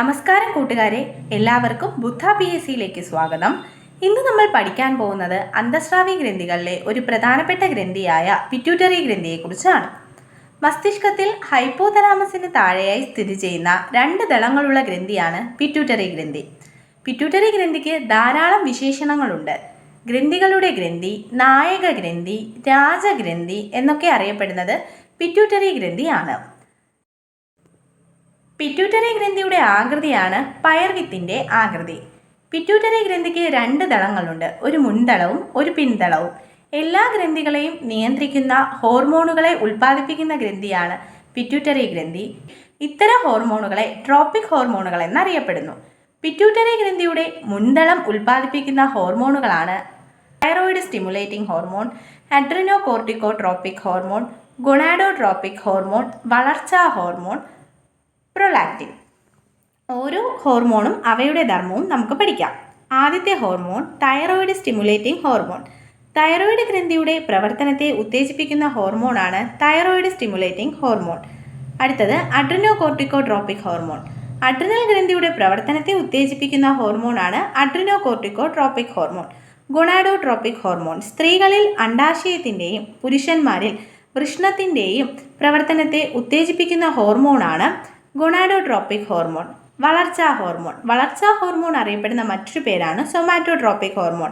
നമസ്കാരം കൂട്ടുകാരെ എല്ലാവർക്കും ബുദ്ധ പി എസ് സിയിലേക്ക് സ്വാഗതം. ഇന്ന് നമ്മൾ പഠിക്കാൻ പോകുന്നത് അന്തസ്രാവി ഗ്രന്ഥികളിലെ ഒരു പ്രധാനപ്പെട്ട ഗ്രന്ഥിയായ പിറ്റ്യൂട്ടറി ഗ്രന്ഥിയെക്കുറിച്ചാണ്. മസ്തിഷ്കത്തിൽ ഹൈപ്പോതലാമസിന് താഴെയായി സ്ഥിതി ചെയ്യുന്ന രണ്ട് ദളങ്ങളുള്ള ഗ്രന്ഥിയാണ് പിറ്റ്യൂട്ടറി ഗ്രന്ഥി. പിറ്റ്യൂട്ടറി ഗ്രന്ഥിക്ക് ധാരാളം വിശേഷണങ്ങളുണ്ട്. ഗ്രന്ഥികളുടെ ഗ്രന്ഥി നായക ഗ്രന്ഥി രാജഗ്രന്ഥി എന്നൊക്കെ അറിയപ്പെടുന്നത് പിറ്റ്യൂട്ടറി ഗ്രന്ഥിയാണ്. പിറ്റ്യൂട്ടറി ഗ്രന്ഥിയുടെ ആകൃതിയാണ് പയർവിത്തിന്റെ ആകൃതി. പിറ്റ്യൂട്ടറി ഗ്രന്ഥിക്ക് രണ്ട് ദളങ്ങളുണ്ട്. ഒരു മുൻതളവും ഒരു പിൻതളവും എല്ലാ ഗ്രന്ഥികളെയും നിയന്ത്രിക്കുന്ന ഹോർമോണുകളെ ഉൽപ്പാദിപ്പിക്കുന്ന ഗ്രന്ഥിയാണ് പിറ്റ്യൂട്ടറി ഗ്രന്ഥി. ഇത്തരം ഹോർമോണുകളെ ട്രോപ്പിക് ഹോർമോണുകൾ എന്നറിയപ്പെടുന്നു. പിറ്റ്യൂട്ടറി ഗ്രന്ഥിയുടെ മുൻതളം ഉൽപ്പാദിപ്പിക്കുന്ന ഹോർമോണുകളാണ് thyroid stimulating hormone adrenocorticotropic hormone gonadotropic hormone വളർച്ചാ ഹോർമോൺ പ്രൊലാക്റ്റിൻ ഓരോ ഹോർമോണും അവയുടെ ധർമ്മവും നമുക്ക് പഠിക്കാം. ആദ്യത്തെ hormone thyroid stimulating hormone thyroid ഗ്രന്ഥിയുടെ പ്രവർത്തനത്തെ ഉത്തേജിപ്പിക്കുന്ന ഹോർമോണാണ് തൈറോയിഡ് സ്റ്റിമുലേറ്റിംഗ് ഹോർമോൺ അടുത്തത് അഡ്രിനോ കോർട്ടിക്കോട്രോപ്പിക് ഹോർമോൺ അഡ്രിനൽ ഗ്രന്ഥിയുടെ പ്രവർത്തനത്തെ ഉത്തേജിപ്പിക്കുന്ന ഹോർമോണാണ് Adreno corticotropic hormone gonadotropic hormone സ്ത്രീകളിൽ അണ്ടാശയത്തിന്റെയും പുരുഷന്മാരിൽ വൃഷ്ണത്തിന്റെയും പ്രവർത്തനത്തെ ഉത്തേജിപ്പിക്കുന്ന ഹോർമോണാണ് ഗൊണാഡോട്രോപ്പിക് ഹോർമോൺ വളർച്ചാ ഹോർമോൺ. വളർച്ചാ ഹോർമോൺ അറിയപ്പെടുന്ന മറ്റൊരു പേരാണ് സൊമാറ്റോട്രോപ്പിക് ഹോർമോൺ.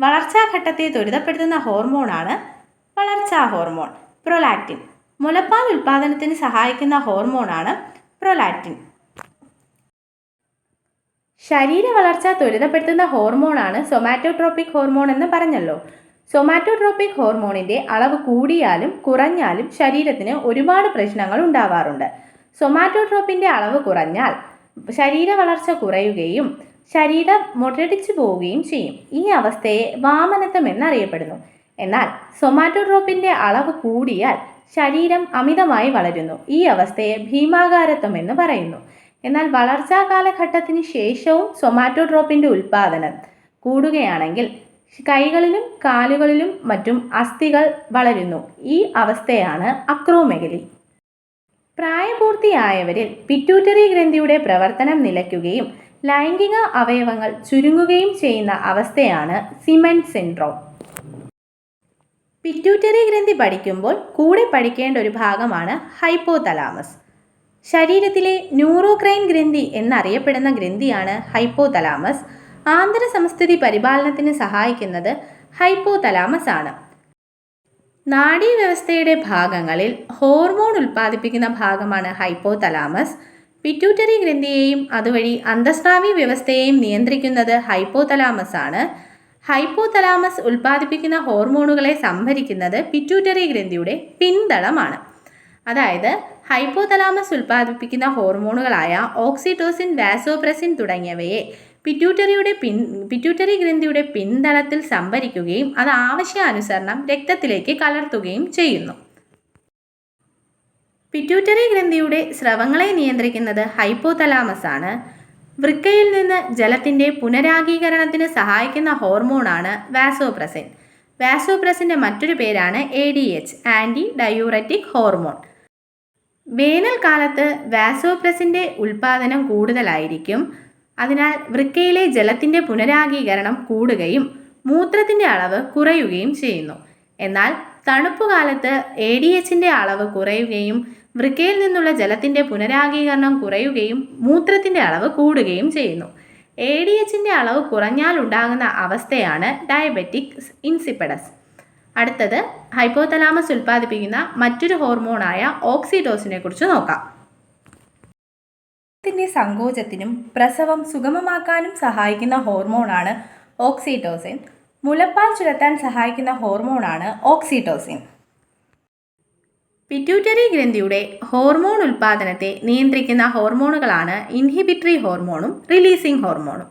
വളർച്ചാ ഘട്ടത്തെ ത്വരിതപ്പെടുത്തുന്ന ഹോർമോണാണ് വളർച്ചാ ഹോർമോൺ. പ്രൊലാക്റ്റിൻ മുലപ്പാൽ ഉൽപ്പാദനത്തിന് സഹായിക്കുന്ന ഹോർമോണാണ് പ്രൊലാക്റ്റിൻ. ശരീര വളർച്ച ത്വരിതപ്പെടുത്തുന്ന ഹോർമോണാണ് സൊമാറ്റോട്രോപ്പിക് ഹോർമോൺ എന്ന് പറഞ്ഞല്ലോ. സൊമാറ്റോട്രോപ്പിക് ഹോർമോണിന്റെ അളവ് കൂടിയാലും കുറഞ്ഞാലും ശരീരത്തിന് ഒരുപാട് പ്രശ്നങ്ങൾ ഉണ്ടാവാറുണ്ട്. സൊമാറ്റോട്രോപ്പിന്റെ അളവ് കുറഞ്ഞാൽ ശരീര വളർച്ച കുറയുകയും ശരീരം മുരടിച്ചു പോവുകയും ചെയ്യും. ഈ അവസ്ഥയെ വാമനത്വം എന്നറിയപ്പെടുന്നു. എന്നാൽ സൊമാറ്റോട്രോപ്പിന്റെ അളവ് കൂടിയാൽ ശരീരം അമിതമായി വളരുന്നു. ഈ അവസ്ഥയെ ഭീമാകാരത്വം എന്ന് പറയുന്നു. എന്നാൽ വളർച്ചാ കാലഘട്ടത്തിന് ശേഷവും സൊമാറ്റോട്രോപ്പിന്റെ ഉൽപ്പാദനം കൂടുകയാണെങ്കിൽ കൈകളിലും കാലുകളിലും മറ്റും അസ്ഥികൾ വളരുന്നു. ഈ അവസ്ഥയാണ് അക്രോമെഗലി. പ്രായപൂർത്തിയായവരിൽ പിറ്റ്യൂട്ടറി ഗ്രന്ഥിയുടെ പ്രവർത്തനം നിലയ്ക്കുകയും ലൈംഗിക അവയവങ്ങൾ ചുരുങ്ങുകയും ചെയ്യുന്ന അവസ്ഥയാണ് സിമെന്റ് സിൻഡ്രോം പിറ്റ്യൂട്ടറി ഗ്രന്ഥി പഠിക്കുമ്പോൾ കൂടെ പഠിക്കേണ്ട ഒരു ഭാഗമാണ് ഹൈപ്പോതലാമസ് ശരീരത്തിലെ ന്യൂറോക്രൈൻ ഗ്രന്ഥി എന്നറിയപ്പെടുന്ന ഗ്രന്ഥിയാണ് ഹൈപ്പോതലാമസ് ആന്തര സംസ്ഥിതി പരിപാലനത്തിന് സഹായിക്കുന്നത് ഹൈപ്പോതലാമസ് ആണ്. നാഡീവ്യവസ്ഥയുടെ ഭാഗങ്ങളിൽ ഹോർമോൺ ഉൽപ്പാദിപ്പിക്കുന്ന ഭാഗമാണ് ഹൈപ്പോതലാമസ്. പിറ്റ്യൂട്ടറി ഗ്രന്ഥിയെയും അതുവഴി അന്തസ്രാവി വ്യവസ്ഥയെയും നിയന്ത്രിക്കുന്നത് ഹൈപ്പോതലാമസ് ആണ് ഹൈപ്പോതലാമസ് ഉൽപ്പാദിപ്പിക്കുന്ന ഹോർമോണുകളെ സംഭരിക്കുന്നത് പിറ്റ്യൂട്ടറി ഗ്രന്ഥിയുടെ പിന്തളമാണ്. അതായത് ഹൈപ്പോതലാമസ് ഉൽപ്പാദിപ്പിക്കുന്ന ഹോർമോണുകളായ ഓക്സിറ്റോസിൻ വാസോപ്രസിൻ തുടങ്ങിയവയെ പിറ്റ്യൂട്ടറിയുടെ പിൻ പിറ്റ്യൂട്ടറി ഗ്രന്ഥിയുടെ പിൻതളത്തിൽ സംഭരിക്കുകയും അത് ആവശ്യാനുസരണം രക്തത്തിലേക്ക് കലർത്തുകയും ചെയ്യുന്നു. പിറ്റ്യൂട്ടറി ഗ്രന്ഥിയുടെ സ്രവങ്ങളെ നിയന്ത്രിക്കുന്നത് ഹൈപ്പോതലാമസ് ആണ്. വൃക്കയിൽ നിന്ന് ജലത്തിന്റെ പുനരാഗീകരണത്തിന് സഹായിക്കുന്ന ഹോർമോണാണ് വാസോപ്രസിൻ. വാസോപ്രസിന്റെ മറ്റൊരു പേരാണ് A D H antidiuretic hormone. വേനൽക്കാലത്ത് വാസോപ്രസിന്റെ ഉൽപ്പാദനം കൂടുതലായിരിക്കും. അതിനാൽ വൃക്കയിലെ ജലത്തിന്റെ പുനരാഗീകരണം കൂടുകയും മൂത്രത്തിന്റെ അളവ് കുറയുകയും ചെയ്യുന്നു. എന്നാൽ തണുപ്പുകാലത്ത് എ ഡി എച്ചിന്റെ അളവ് കുറയുകയും വൃക്കയിൽ നിന്നുള്ള ജലത്തിന്റെ പുനരാഗീകരണം കുറയുകയും മൂത്രത്തിന്റെ അളവ് കൂടുകയും ചെയ്യുന്നു. എ ഡി എച്ചിന്റെ അളവ് കുറഞ്ഞാൽ ഉണ്ടാകുന്ന അവസ്ഥയാണ് ഡയബറ്റിക് ഇൻസിപ്പഡസ് അടുത്തത് ഹൈപ്പോതലാമസ് ഉൽപ്പാദിപ്പിക്കുന്ന മറ്റൊരു ഹോർമോണായ ഓക്സിഡോസിനെ കുറിച്ച് നോക്കാം. ത്തിന്റെ സങ്കോചത്തിനും പ്രസവം സുഗമമാക്കാനും സഹായിക്കുന്ന ഹോർമോണാണ് ഓക്സിറ്റോസിൻ മുലപ്പാൽ ചുരത്താൻ സഹായിക്കുന്ന ഹോർമോണാണ് ഓക്സിറ്റോസിൻ പിറ്റ്യൂട്ടറി ഗ്രന്ഥിയുടെ ഹോർമോൺ ഉൽപ്പാദനത്തെ നിയന്ത്രിക്കുന്ന ഹോർമോണുകളാണ് ഇൻഹിബിറ്ററി ഹോർമോണും റിലീസിംഗ് ഹോർമോണും.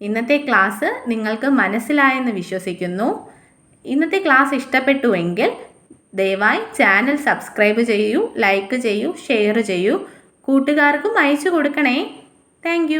ഇന്നത്തെ ക്ലാസ് നിങ്ങൾക്ക് മനസ്സിലായെന്ന് വിശ്വസിക്കുന്നു. ഇന്നത്തെ ക്ലാസ് ഇഷ്ടപ്പെട്ടുവെങ്കിൽ ദയവായി ചാനൽ സബ്സ്ക്രൈബ് ചെയ്യൂ ലൈക്ക് ചെയ്യൂ ഷെയർ ചെയ്യൂ. കൂട്ടുകാർക്കും അയച്ചു കൊടുക്കണേ. താങ്ക്